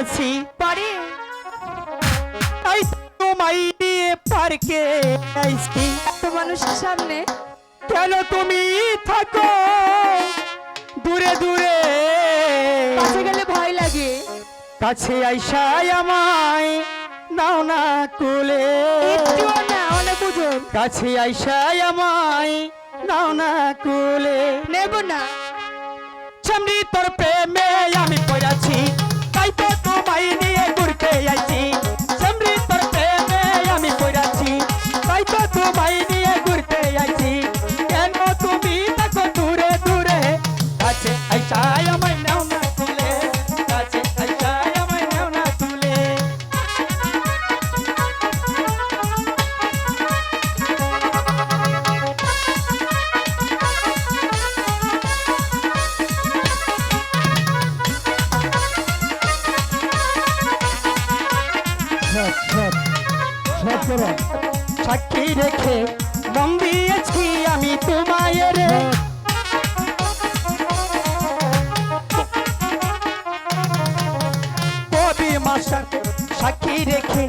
পড়াছি পরে তাই তোমায় নিয়ে পার্কে আইছি তো মানুষের সামনে। কেন তুমি থাকো? দূরে দূরে। কাছে গেলে ভয় লাগে। কাছে আইসাই আমায়। নাও না কুলে। একটুও না অনেক ওজন কাছে আইসাই আমায়। নাও না কুলে। নেব না। চামড়ি তোর প্রেমে আমি পড়াছি করো সাক্ষী রেখে মন দিয়েছি আমি তোমায় রে। কবি মাস্টার সাক্ষী রেখে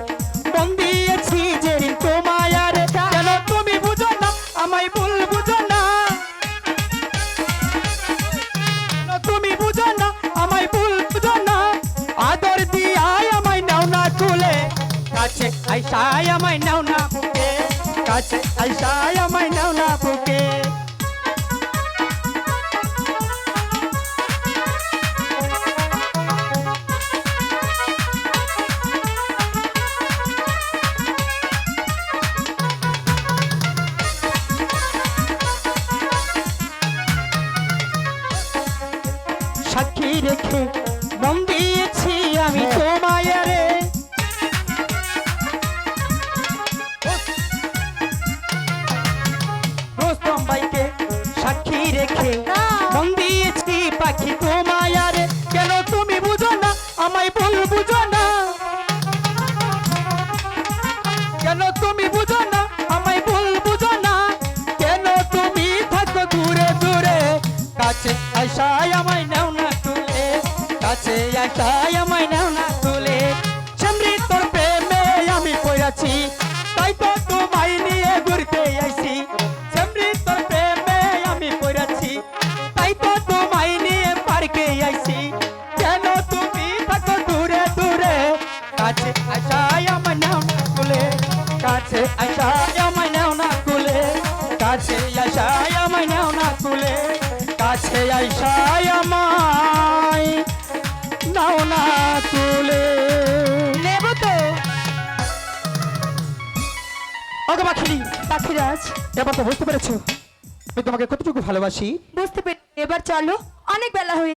কাছে আইসাই আমায় নাও না বুকে কাছে আইসাই আমায় নাও না বুকে সাক্ষী রেখে মন রেখে মন দিয়েছি পাখি তোমায় রে কেন তুমি বুঝো না? আমায় ভুল বুঝো না। কেন তুমি বুঝো না? আমায় ভুল বুঝো না। কেন তুমি থাকো দূরে দূরে? কাছে আশায় আমায় নাও না তুলে। কাছে আশায় আমায় নাও নাও না তুলে। নেব তো। ওকে পাখিনি পাখিরাজ, এবার তো বুঝতে পেরেছ, আমি তোমাকে কতটুকু ভালোবাসি। বুঝতে পেরে এবার চলো, অনেক বেলা হয়ে